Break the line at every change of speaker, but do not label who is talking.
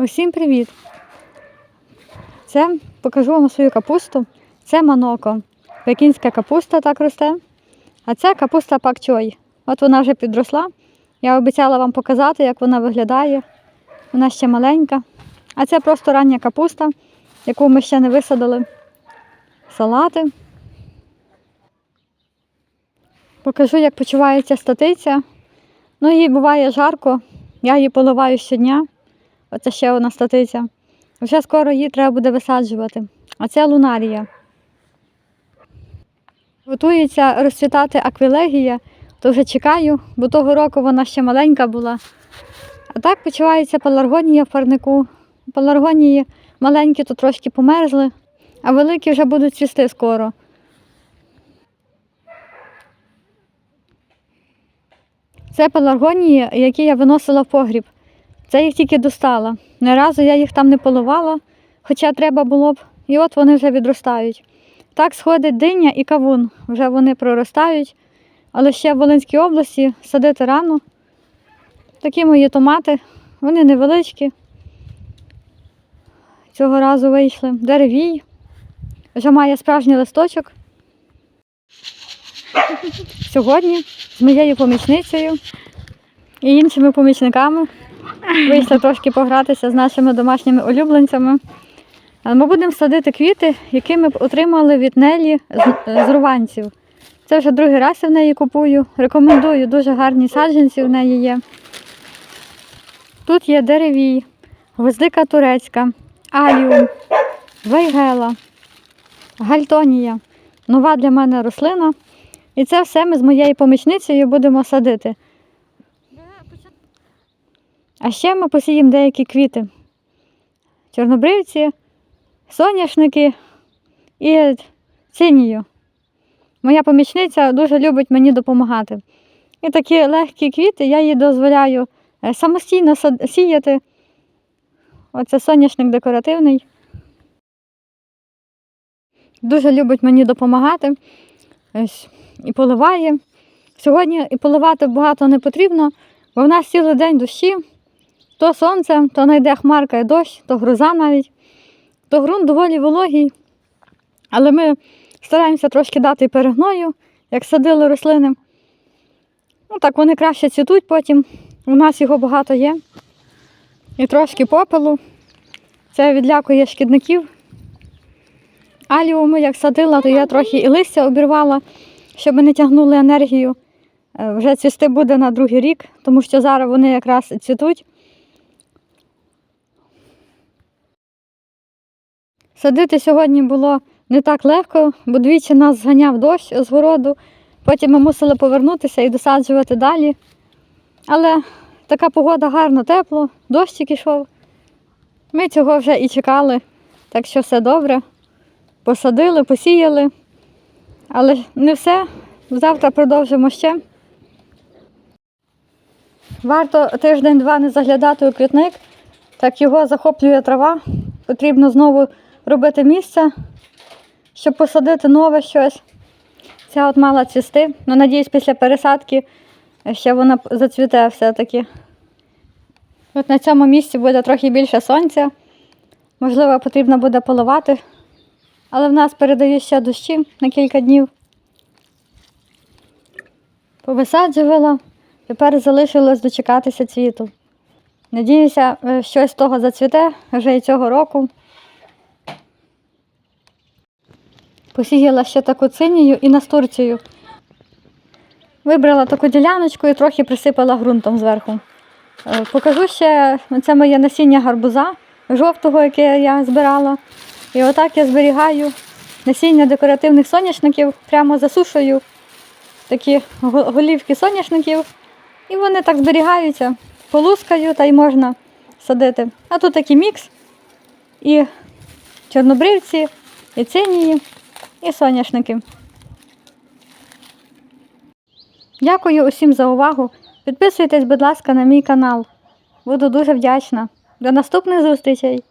Усім привіт! Це покажу вам свою капусту. Це маноко. Пекінська капуста так росте. А це капуста пакчой. От вона вже підросла. Я обіцяла вам показати, як вона виглядає. Вона ще маленька. А це просто рання капуста, яку ми ще не висадили. Салати. Покажу, як почувається статиця. Ну, їй буває жарко. Я її поливаю щодня. Оце ще одна статиця. Вже скоро її треба буде висаджувати. А це лунарія. Готується розцвітати аквілегія, то вже чекаю, бо того року вона ще маленька була. А так почувається пеларгонія в парнику. Пеларгонії маленькі то трошки померзли, а великі вже будуть цвісти скоро. Це пеларгонії, які я виносила в погріб. Це їх тільки достала. Не разу я їх там не поливала, хоча треба було б. І от вони вже відростають. Так сходить диня і кавун. Вже вони проростають. Але ще в Волинській області садити рано. Такі мої томати, вони невеличкі. Цього разу вийшли. Деревій. Вже має справжній листочок. Сьогодні з моєю помічницею і іншими помічниками вийшли трошки погратися з нашими домашніми улюбленцями. Ми будемо садити квіти, які ми отримали від Нелі з руванців. Це вже другий раз я в неї купую. Рекомендую, дуже гарні саджанці в неї є. Тут є деревій, гвоздика турецька, аліум, вейгела, гальтонія. Нова для мене рослина. І це все ми з моєю помічницею будемо садити. А ще ми посіємо деякі квіти. Чорнобривці, соняшники і цинію. Моя помічниця дуже любить мені допомагати. І такі легкі квіти я їй дозволяю е, самостійно сіяти. Оце соняшник декоративний. Дуже любить мені допомагати. І поливає. Сьогодні і поливати багато не потрібно, бо в нас цілий день дощі. То сонце, то найде хмарка і дощ, то гроза навіть, то ґрунт доволі вологий. Але ми стараємося трошки дати перегною, як садили рослини. Ну так вони краще цвітуть потім. У нас його багато є. І трошки попелу. Це відлякує шкідників. Аліуми, як садила, то я трохи і листя обірвала, щоб не тягнули енергію. Е, Вже цвісти буде на другий рік, тому що зараз вони якраз цвітуть. Садити сьогодні було не так легко, бо двічі нас зганяв дощ з городу. Потім ми мусили повернутися і досаджувати далі. Але така погода гарно, тепло, дощик ішов. Ми цього вже і чекали, так що все добре. Посадили, посіяли. Але не все. Завтра продовжимо ще. Варто тиждень-два не заглядати у квітник, так його захоплює трава. Потрібно знову робити місце, щоб посадити нове щось. Ця от мала цвісти. Ну, надіюсь, після пересадки ще вона зацвіте все-таки. От на цьому місці буде трохи більше сонця. Можливо, потрібно буде поливати. Але в нас передають ще дощі на кілька днів. Повисаджувала. Тепер залишилось дочекатися цвіту. Надіюся, е, щось з того зацвіте вже і цього року. Посіяла ще таку цинію і настурцію. Вибрала таку діляночку і трохи присипала ґрунтом зверху. Е, Покажу ще це моє насіння гарбуза жовтого, яке я збирала. І отак я зберігаю насіння декоративних соняшників, прямо засушую такі голівки соняшників. І вони так зберігаються, полускаю та й можна садити. А тут такий мікс. І чорнобривці, і цинії, і соняшники. Дякую усім за увагу. Підписуйтесь, будь ласка, на мій канал. Буду дуже вдячна. До наступних зустрічей!